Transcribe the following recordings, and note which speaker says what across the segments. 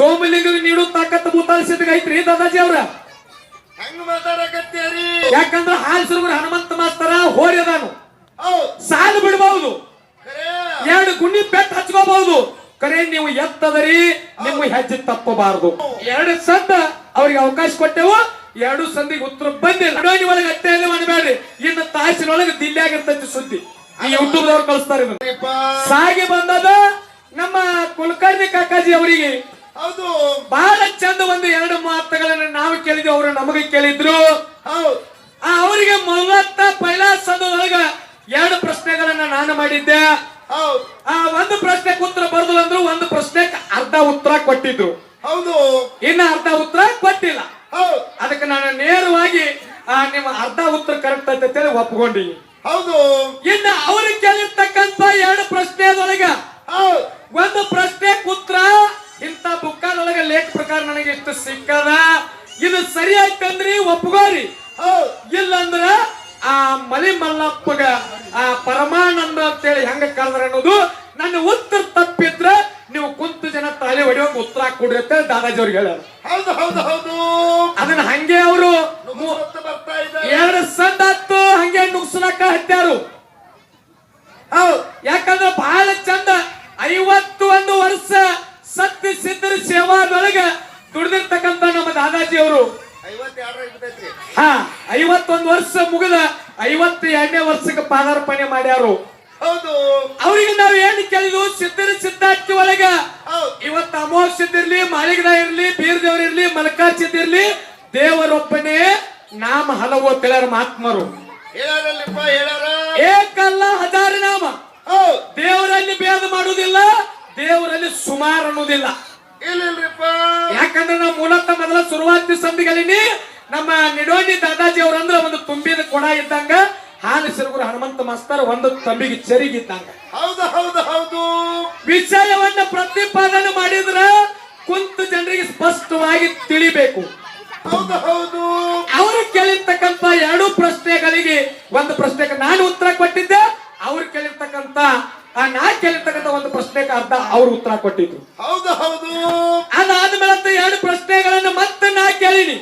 Speaker 1: ಸೋಮಲಿಂಗ ನೀಡೋ ತಾಕತ್ ಸಿದ್ಧಗ ಐತ್ರಿ ದಾದಾಜಿ ಅವ್ರ?
Speaker 2: ಹೆಂಗ್ ಮಾತಾಡಕತ್ತೀರಿ?
Speaker 1: ಯಾಕಂದ್ರ ಹಾಲ್ ಸುರುಗುರು ಹನುಮಂತ ಮಾಸ್ತರ ಹೋರಿದಾನು
Speaker 2: ಹೌದ್.
Speaker 1: ಸಾಲು ಬಿಡಬಹುದು ಎರಡು ಗುಂಡಿ ಬೆತ್ತ ಹಚ್ಕೋಬಹುದು ಕರೆ ನೀವು ಎತ್ತದರಿ ನಿಮ್ಮ ಹೆಜ್ಜೆ ತಪ್ಪಬಾರದು. ಎರಡು ಸಂದ ಅವ್ರಿಗೆ ಅವಕಾಶ ಕೊಟ್ಟೆವು ಎರಡು ಸಂದಿಗೆ ಉತ್ತರ ಬಂದಿಲ್ಲ. ಅಡೋನಿ ಒಳಗೆ ಅಟ್ಟೆಯಲ್ಲಿ ಮಾಡಬೇಡ್ರಿ. ಇನ್ನು ತಾಸಿನೊಳಗೆ ದಿಲ್ಲಿಯಾಗಿರ್ತೈತಿ ಸುದ್ದಿ. ಈ ಯೂಟ್ಯೂಬ್ ದವ್ರು ಕಳಿಸ್ತಾರೆ. ಸಾಗಿ ಬಂದದ ನಮ್ಮ ಕುಲಕರ್ಣಿ ಕಾಕಾಜಿ ಅವರಿಗೆ.
Speaker 2: ಹೌದು.
Speaker 1: ಬಹಳ ಚಂದ ಒಂದು ಎರಡು ಮಾತುಗಳನ್ನು ನಾವು ಕೇಳಿದ್ವಿ ಅವರು ನಮಗೆ ಕೇಳಿದ್ರು. ಅವರಿಗೆ ಮೊದಲತ್ತ ಪೈಲಾ ಸಂದದೊಳಗ ಎರಡು ಪ್ರಶ್ನೆಗಳನ್ನ ನಾನು ಮಾಡಿದ್ದೆ. ಆ ಒಂದು ಪ್ರಶ್ನೆ ಉತ್ತರ ಬರ್ದು ಅಂದ್ರು ಒಂದು ಪ್ರಶ್ನೆ ಅರ್ಧ ಉತ್ತರ ಕೊಟ್ಟಿದ್ರು.
Speaker 2: ಹೌದು.
Speaker 1: ಇನ್ನ ಅರ್ಧ ಉತ್ತರ ಕೊಟ್ಟಿಲ್ಲ.
Speaker 2: ಹೌದ್.
Speaker 1: ಅದಕ್ಕೆ ನಾನು ನೇರವಾಗಿ ಆ, ನಿಮ್ಮ ಅರ್ಧ ಉತ್ತರ ಕರೆಕ್ಟ್ ಅಂತ ಹೇಳಿ ಒಪ್ಕೊಂಡಿನಿ
Speaker 2: ಹೌದು.
Speaker 1: ಇನ್ನ ಅವ್ರಿಗೆ ಕೇಳಿರ್ತಕ್ಕಂತ ಎರಡು
Speaker 2: ಹೌದ್.
Speaker 1: ಒಂದು ಪ್ರಶ್ನೆ ಉತ್ತರ ಇಂಥ ಬುಕ್ಕಾದೊಳಗ ಲೇಖ ಪ್ರಕಾರ ನನಗೆ ಇಷ್ಟು ಸಿಕ್ಕದ? ಇದು ಸರಿ ಆಯ್ತಂದ್ರಿ ಒಪ್ಕೋರಿ ಇಲ್ಲಂದ್ರ ಆ ಮಲಿ ಮಲ್ಲಪ್ಪಗ ಆ ಪರಮಾನಂದ ಅಂತೇಳಿ ಹೆಂಗ ಕರೆದ್ರ ಅನ್ನೋದು ನನ್ನ ಉತ್ತರ ತಪ್ಪಿದ್ರ ನೀವು ಕುಂತು ಜನ ತಾಳಿ ಹೊಡಿಯೋಂಗ ಉತ್ತರ ಕೊಡ್ರಿ ಅಂತ ದಾದಾಜಿ ಅವ್ರಿಗೆ ಹೇಳ್ಯಾರ.
Speaker 2: ಹೌದು ಹೌದು ಹೌದು.
Speaker 1: ಅದನ್ನ ಹಂಗೆ ಅವರು ಎರಡು ಸಂದ ಹತ್ತು ಹಂಗೆ ನುಗ್ಸಲಕ್ಕ ಹತ್ಯಾರು.
Speaker 2: ಹೌದು.
Speaker 1: ಯಾಕಂದ್ರೆ ಸತ್ಯ ಸಿದ್ಧರ ಸೇವಾದೊಳಗ ದುಡಿದಿರ್ತಕ್ಕಂತ ನಮ್ಮ ದಾದಾಜಿ ಅವರು ಹಾ ಐವತ್ತೊಂದು ವರ್ಷ ಮುಗಿದ ಐವತ್ತ ಎರಡನೇ ವರ್ಷಕ್ಕೆ ಪಾದಾರ್ಪಣೆ ಮಾಡ್ಯಾರು.
Speaker 2: ಹೌದು.
Speaker 1: ಅವ್ರಿಗೆ ನಾವು ಏನು ಕೇಳಿದ್ವು? ಸಿದ್ಧರ ಸಿದ್ಧಾರ್ಥಿ ಒಳಗ ಇವತ್ತು ಅಮೋಘ ಸಿದ್ಧ ಇರ್ಲಿ ಮಾಳಿಗದ ಇರ್ಲಿ ಬೀರ್ ದೇವ್ರ ಇರ್ಲಿ ಮಲ್ಕಾರ್ ಸಿದ್ಧ ಇರ್ಲಿ ದೇವರೊಬ್ಬನೇ ನಾಮ ಹಲವು ತಿಳಿಯರ ಮಹಾತ್ಮರು. ಏಕಲ್ಲ ಹಜಾರ ನಾಮ. ದೇವರಲ್ಲಿ ಭೇದ ಮಾಡುವುದಿಲ್ಲ ದೇವರಲ್ಲಿ ಸುಮಾರು ಅನ್ನೋದಿಲ್ಲ. ಯಾಕಂದ್ರೆ ನಾವು ಮೂಲತಃ ಮೊದಲ ಶುರುವಾತಿ ಸಂಧಿಗಳಿನಿ ನಮ್ಮ ನಿಡೋಣಿ ದಾದಾಜಿ ಅವ್ರಂದ್ರ ಒಂದು ತುಂಬಿದ ಕೊಡ ಇದ್ದಂಗ ಹಾಲು ಸಿರುಗುರು ಹನುಮಂತ ಮಾಸ್ತರ್ ಒಂದು ತಂಬಿಗೆ ಚರಿಗಿದ್ದಂಗ
Speaker 2: ಹೌದು ಹೌದು ಹೌದು.
Speaker 1: ವಿಷಯವನ್ನ ಪ್ರತಿಪಾದನೆ ಮಾಡಿದ್ರ ಕುಂತ ಜನರಿಗೆ ಸ್ಪಷ್ಟವಾಗಿ ತಿಳಿಬೇಕು.
Speaker 2: ಹೌದು ಹೌದು.
Speaker 1: ಅವರು ಕೇಳಿರ್ತಕ್ಕಂತ ಎರಡು ಪ್ರಶ್ನೆಗಳಿಗೆ ಒಂದು ಪ್ರಶ್ನೆಗೆ ನಾನು ಉತ್ತರ ಕೊಟ್ಟಿದ್ದೆ ಅವ್ರು ಕೇಳಿರ್ತಕ್ಕಂತ ಆ ನಾ ಕೇಳಿರ್ತಕ್ಕಂತ ಒಂದು ಪ್ರಶ್ನೆಗೆ ಅರ್ಧ ಅವ್ರು ಉತ್ತರ ಕೊಟ್ಟಿದ್ರು.
Speaker 2: ಹೌದು ಹೌದು.
Speaker 1: ಅದಾದ್ಮೇಲೆ ಅಂತ ಎರಡು ಪ್ರಶ್ನೆಗಳನ್ನು ಮತ್ತೆ ನಾ ಕೇಳಿನಿ.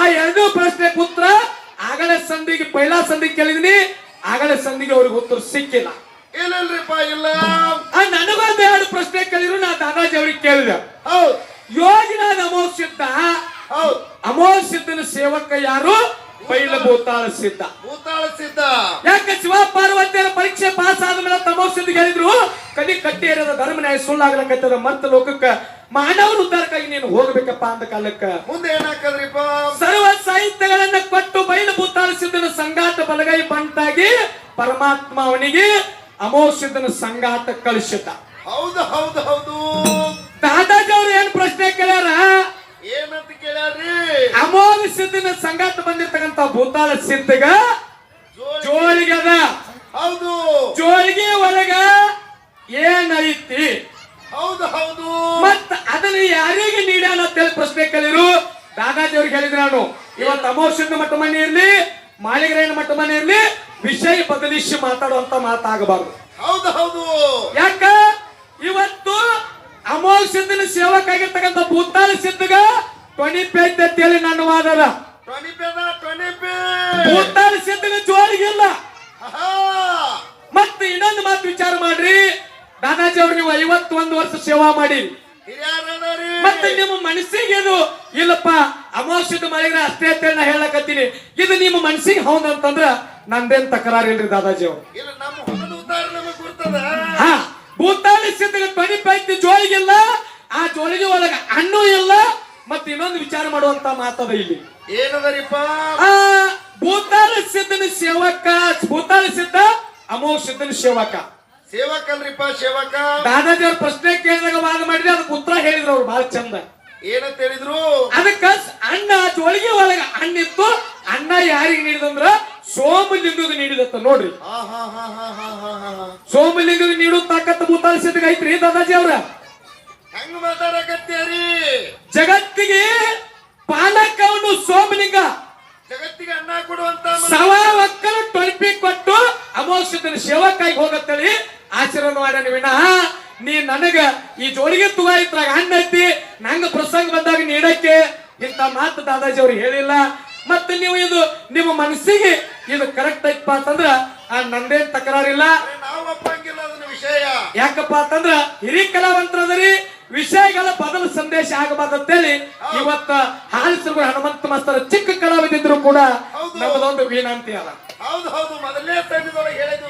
Speaker 1: ಆ ಎರಡು ಪ್ರಶ್ನೆ ಉತ್ತರ ಆಗಲೇ ಸಂಧಿಗೆ ಪೈಲಾ ಸಂಧಿಗೆ ಕೇಳಿದಿನಿ ಆಗಳ ಸಂಧಿಗೆ ಅವ್ರಿಗೆ ಉತ್ತರ ಸಿಕ್ಕಿಲ್ಲ.
Speaker 2: ಏನಲ್ರಿಪ್ಪ ಇಲ್ಲ.
Speaker 1: ನನಗೊಂದು ಎರಡು ಪ್ರಶ್ನೆ ಕೇಳಿದ್ರು ನಾ ದಾದಾಜಿ ಅವ್ರಿಗೆ ಕೇಳಿದೆ. ಯೋಜನ ಅಮೋಘ ಸಿದ್ಧ ಅಮೋಘ ಸಿದ್ಧನ ಸೇವಕ ಯಾರು? ಪೈಲ ಭೂತಾಳ ಸಿದ್ಧ.
Speaker 2: ಭೂತಾಳ ಸಿದ್ಧ.
Speaker 1: ಯಾಕೆ ಶಿವ ಪಾರ್ವತಿಯ ಪರೀಕ್ಷೆ ಪಾಸ್ ಆದ್ಮೇಲೆ ತಮೋ ಸಿದ್ಧ ಹೇಳಿದ್ರು? ಕಲಿ ಕಟ್ಟಿ ಇರೋದ ಧರ್ಮ ನ್ಯಾಯ ಸುಳ್ಳಾಗ್ಲಕತ್ತದ ಮರ್ತ ಲೋಕಕ್ಕ ಮಾನವನ ಉದ್ಧಾರಕ್ಕಾಗಿ ನೀನು ಹೋಗ್ಬೇಕಪ್ಪ ಅಂತ ಕಾಲಕ್ಕ.
Speaker 2: ಮುಂದೆ ಏನಾಕದ್ರಿಪ್ಪ
Speaker 1: ಸರ್ವ ಸಾಹಿತ್ಯಗಳನ್ನ ಕೊಟ್ಟು ಬೈಲು ಭೂತಾಳ ಸಂಗಾತ ಬಲಗೈ ಬಂಟಾಗಿ ಪರಮಾತ್ಮ ಅವನಿಗೆ ಅಮೋಸಿದ್ದನ ಸಂಗಾತ ಕಳಿಸಿದ
Speaker 2: ಹೌದು ಹೌದು ಹೌದು.
Speaker 1: ದಾದಾಜಿ ಅವ್ರು ಏನ್ ಪ್ರಶ್ನೆ ಕೇಳ್ಯಾರ?
Speaker 2: ಏನಂತ ಕೇಳ್ಯಾರ್ರಿ?
Speaker 1: ಅಮೋಘ ಸಿದ್ಧನ ಸಂಗಾತ ಬಂದಿರ್ತಕ್ಕಂತ ಭೂತಾಳ ಸಿದ್ಧಗ
Speaker 2: ಜೋಳಿ
Speaker 1: ಜೋಳಿಗೆ ಅದ
Speaker 2: ಹೌದು
Speaker 1: ಜೋಳಿಗೆ ಒಳಗ ಏನೈತಿ
Speaker 2: ಹೌದು ಹೌದು
Speaker 1: ಮತ್ತ ಅದನ್ನ ಯಾರಿಗೆ ನೀಡ್ಯಾನ ಅಂತ ಪ್ರಶ್ನೆ ದಾದಾಜಿ ಅವ್ರಿಗೆ ಹೇಳಿದ್ರು ನಾನು. ಇವತ್ತು ಅಮೋಷನ್ ಮಟ್ಟ ಮನೆ ಇರ್ಲಿ ಮಾಳಿಗರಾಯನ ಮಟ್ಟ ಮನೆ ಇರ್ಲಿ ವಿಷಯ ಬದಲಿಸಿ ಮಾತಾಡುವಂತ ಮಾತಾಗಬಾರ್ದು.
Speaker 2: ಹೌದು ಹೌದು.
Speaker 1: ಯಾಕ? ಇವತ್ತು ಅಮೋಲ್ ಸಿದ್ಧನ ಸೇವಕ ಆಗಿರ್ತಕ್ಕಂಥ ಭೂತಾಲ ಸಿದ್ಧಗ ಪೇಜ್ ಅಂತೇಳಿ ನನ್ನ ವಾದದ. ಭೂತಾಲ ಸಿದ್ಧನ
Speaker 2: ಜೋರಿಗಿಲ್ಲ.
Speaker 1: ಮತ್ತೆ ಇನ್ನೊಂದು ಮಾತು ವಿಚಾರ ಮಾಡ್ರಿ. ದಾದಾಜಿ ಅವ್ರು ನೀವು ಐವತ್ತೊಂದು ವರ್ಷ ಸೇವಾ ಮಾಡಿ. ಮತ್ತೆ ನಿಮ್ಮ ಮನಸ್ಸಿಗೆ ಇದು ಇಲ್ಲಪ್ಪ ಅಮಾವಾಸ್ಯದ ಮಳೆಗೆ ಅಷ್ಟೇ ಅಂತೇಳಿ ನಾ ಹೇಳಕತ್ತೀನಿ. ಇದು ನಿಮ್ಮ ಮನಸ್ಸಿಗೆ ಹೌದು ಅಂತಂದ್ರ ನಂದೇನ್ ತಕರಾರು ಇಲ್ರಿ ದಾದಾಜಿ ಅವ್ರು?
Speaker 2: ಇಲ್ಲ ನಮ್ಮ ಹೊಲದ ಉದ್ದಾರ ನಮಗ್ ಗುರ್ತದ.
Speaker 1: ಹಾ ಭೂತಾಳಿ ಸಿದ್ಧಗ ಧ್ವನಿ ಪೈತಿ ಜೋಳಿಗಿಲ್ಲ ಆ ಜೋಳಿಗೆ ಒಳಗ ಹಣ್ಣು ಇಲ್ಲ ಮತ್ತೆ ಇನ್ನೊಂದು ವಿಚಾರ ಮಾಡುವಂತ ಮಾತದ ಇಲ್ಲಿ.
Speaker 2: ಏನದರಿಪ್ಪ?
Speaker 1: ಆ ಭೂತಾಳ ಸಿದ್ಧನ ಸೇವಕ ಭೂತಾಳ ಸಿದ್ಧ ಅಮೋಘ ಸಿದ್ಧನ ಸೇವಕ.
Speaker 2: ಸೇವಕ.
Speaker 1: ಅಲ್ರಿಪ್ಪ ಸೇವಕ ದಾದಾಜಿಯವ್ರ ಪ್ರಶ್ನೆ ಕೇಳಿದಾಗ ಭಾಗ ಮಾಡಿದ್ರೆ ಅದಕ್ಕೆ ಉತ್ತರ ಹೇಳಿದ್ರು ಅವ್ರು ಬಹಳ ಚಂದ.
Speaker 2: ಏನಂತ ಹೇಳಿದ್ರು?
Speaker 1: ಅದಕ್ಕ ಅಣ್ಣ ಜೋಳಿಗೆ ಒಳಗ ಹಣ್ಣಿತ್ತು ಅಣ್ಣ ಯಾರಿಗೆ ನೀಡಿದಂದ್ರ ಸೋಮಲಿಂಗದ ನೀಡಿದತ್ತ ನೋಡ್ರಿ. ಸೋಮಲಿಂಗದ ನೀಡೋ ತಾಕತ್ತ ಮುತಾಲಿಸಿದಾಗ ಐತ್ರಿ ದಾದಾಜಿ ಅವ್ರ?
Speaker 2: ಹೆಂಗ್
Speaker 1: ಮಾತಾಡಕತ್ತಿ? ಆಚರಣೆ ಮಾಡ್ಯಾನ ವಿನಃ ನೀ ನನಗ ಈ ಜೋಡಿಗೆ ತುಗ ಇತ್ರಾಗ ಹಣ್ಣೈತಿ ನಂಗ ಪ್ರಸಂಗ ಬಂದಾಗ ನೀಡಕ್ಕೆ ಇಂತ ಮಾತು ದಾದಾಜಿ ಅವ್ರು ಹೇಳಿಲ್ಲ. ಮತ್ತೆ ನೀವು ಇದು ನಿಮ್ಮ ಮನಸ್ಸಿಗೆ ಇದು ಕರೆಕ್ಟ್ ಐತಪ್ಪ ಅಂತಂದ್ರ ಆ ನಂದೇನ್ ತಕರಾರಿಲ್ಲ. ಯಾಕಪ್ಪ ಅಂತಂದ್ರ ಹಿರಿಯ ಕಲಾವಂತರದ್ರಿ ವಿಷಯಗಳ ಬದಲು ಸಂದೇಶ ಆಗಬಾರ್ದಂತೇಳಿ ಇವತ್ತ ಹಾಲಿಸಿರುವ ಹನುಮಂತ ಮಾಸ್ತರ ಚಿಕ್ಕ ಕಲಾವಿದ್ರು ಕೂಡ ನಮ್ಮದೊಂದು ವೀಣಾಂತಿ ಅಲ್ಲ
Speaker 2: ಹೌದು ಹೌದು. ಮೊದಲನೇ ಹೇಳಿದ